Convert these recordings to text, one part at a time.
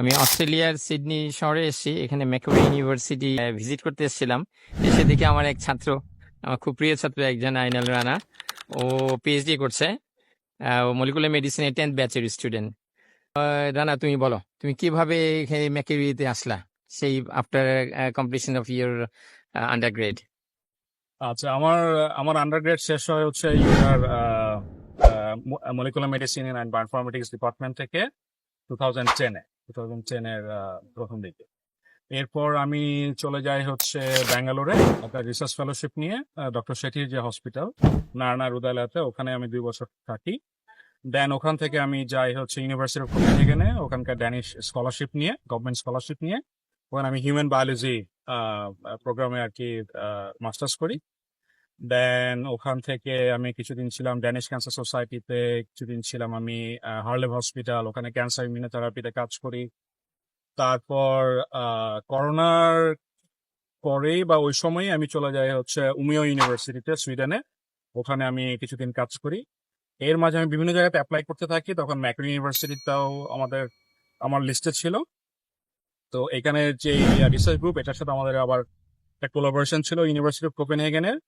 আমি অস্ট্রেলিয়ার সিডনি শহরে এসেছি। এখানে ম্যাকোরি ইউনিভার্সিটি ভিজিট করতে এসেছিলাম। এসে দেখে আমার এক ছাত্র, আমার খুব প্রিয় ছাত্র একজন, আইনাল রানা। ও পিএইচডি করছে। ও মলিকুলার মেডিসিনের টেন্থ ব্যাচের স্টুডেন্ট রানা, তুমি বলো, তুমি কীভাবে এখানে ম্যাকেরিতে আসলা? সেই after completion of your undergrad আচ্ছা আমার আমার আন্ডারগ্রেড শেষ হয় হচ্ছে ইউনার molecular medicine and bioinformatics department থেকে টু থাউজেন্ড টেনে টু থাউজেন্ড টেনের প্রথম দিকে। এরপর আমি চলে যাই হচ্ছে ব্যাঙ্গালোরে, একটা রিসার্চ ফেলোশিপ নিয়ে ডক্টর শেঠির যে হসপিটাল নারায়ণা রুদালয়তে ওখানে আমি দুই বছর থাকি। দেন ওখান থেকে আমি যাই হচ্ছে ইউনিভার্সিটি অফ কোপেনহেগেনে ওখানকার ড্যানিশ স্কলারশিপ নিয়ে গভর্নমেন্ট স্কলারশিপ নিয়ে। ওখানে আমি হিউম্যান বায়োলজি প্রোগ্রামে আর কি মাস্টার্স করি। দেন ওখান থেকে আমি কিছুদিন ছিলাম ড্যানিশ ক্যান্সার সোসাইটিতে কিছুদিন ছিলাম আমি হার্লেভ হসপিটাল ওখানে ক্যান্সার ইমিউনোথেরাপিতে কাজ করি। তারপর করোনার পরেই বা ওই সময়ই আমি চলে যাই হচ্ছে উমিও ইউনিভার্সিটিতে সুইডেনে। ওখানে আমি কিছুদিন কাজ করি। এর মাঝে আমি বিভিন্ন জায়গাতে অ্যাপ্লাই করতে থাকি। তখন ম্যাকরি ইউনিভার্সিটিটাও আমাদের, আমার লিস্টে ছিল। তো এখানে যে রিসার্চ গ্রুপ এটার সাথে আমাদের আবার একটা কোলাবোরেশন ছিল ইউনিভার্সিটি অফ কোপেনহেগেনের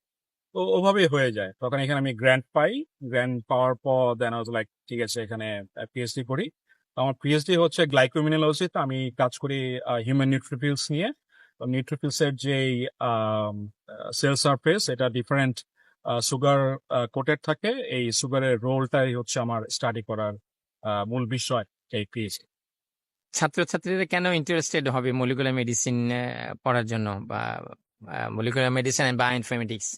তো ওভাবেই হয়ে যায়। তখন এখানে আমি গ্র্যান্ট পাই। গ্র্যান্ট পাওয়ার পর দেন আজ লাইক ঠিক আছে, এখানে পিএইচডি করি। তো আমার পিএইচডি হচ্ছে গ্লাইকোমিনোলজিতে আমি কাজ করি হিউম্যান নিউট্রিফিলস নিয়ে। তো নিউট্রিফিলস যে সেল সারফেস এটা ডিফারেন্ট সুগার কোটেড থাকে। এই সুগারের রোলটাই হচ্ছে আমার স্টাডি করার মূল বিষয় এই পিএইচডি ছাত্রছাত্রীরা কেন ইন্টারেস্টেড হবে মলিকুলার মেডিসিন পড়ার জন্য বা মলিকুলার মেডিসিন বা ইনফরমেটিক্স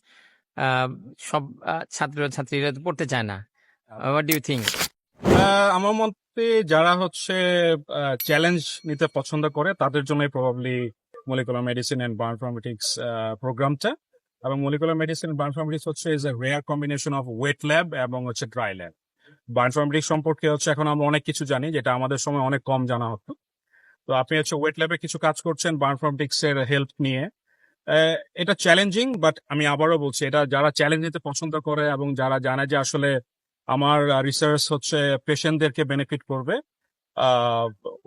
সব আহ, ছাত্রছাত্রীরা তো পড়তে চায় না। হোয়াট ডু থিঙ্ক আমার মতে যারা হচ্ছে চ্যালেঞ্জ নিতে পছন্দ করে তাদের জন্যই probably molecular medicine and bioinformatics প্রোগ্রামটা এবং মলিকুলার মেডিসিন বায়োইনফরমেটিক্স হচ্ছে is a rare combination of wet lab এবং হচ্ছে ড্রাই ল্যাব বায়োইনফরমেটিক্স সম্পর্কে হচ্ছে এখন আমরা অনেক কিছু জানি যেটা আমাদের সময় অনেক কম জানা হতো। তো আপনি হচ্ছে ওয়েট ল্যাবে কিছু কাজ করছেন বায়োইনফরমেটিক্স এর হেল্প নিয়ে। এটা চ্যালেঞ্জিং বাট আমি আবারও বলছি, এটা যারা চ্যালেঞ্জ নিতে পছন্দ করে এবং যারা জানে যে আসলে আমার রিসার্চ হচ্ছে পেশেন্টদেরকে বেনিফিট করবে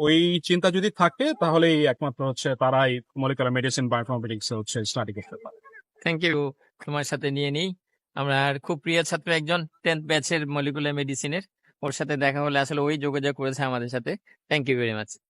ওই চিন্তা যদি থাকে তাহলেই একমাত্র হচ্ছে তারাই মলিকুলার মেডিসিন বায়োইনফরমেটিক্স হচ্ছে স্টাডি করতে পারে। থ্যাংক ইউ তোমার সাথে নিয়ে নিই। আমরা খুব প্রিয় ছাত্র একজন টেন্থ ব্যাচের মলিকুলার মেডিসিনের ওর সাথে দেখা হলে আসলে ওই যোগাযোগ করেছে আমাদের সাথে। Thank you very much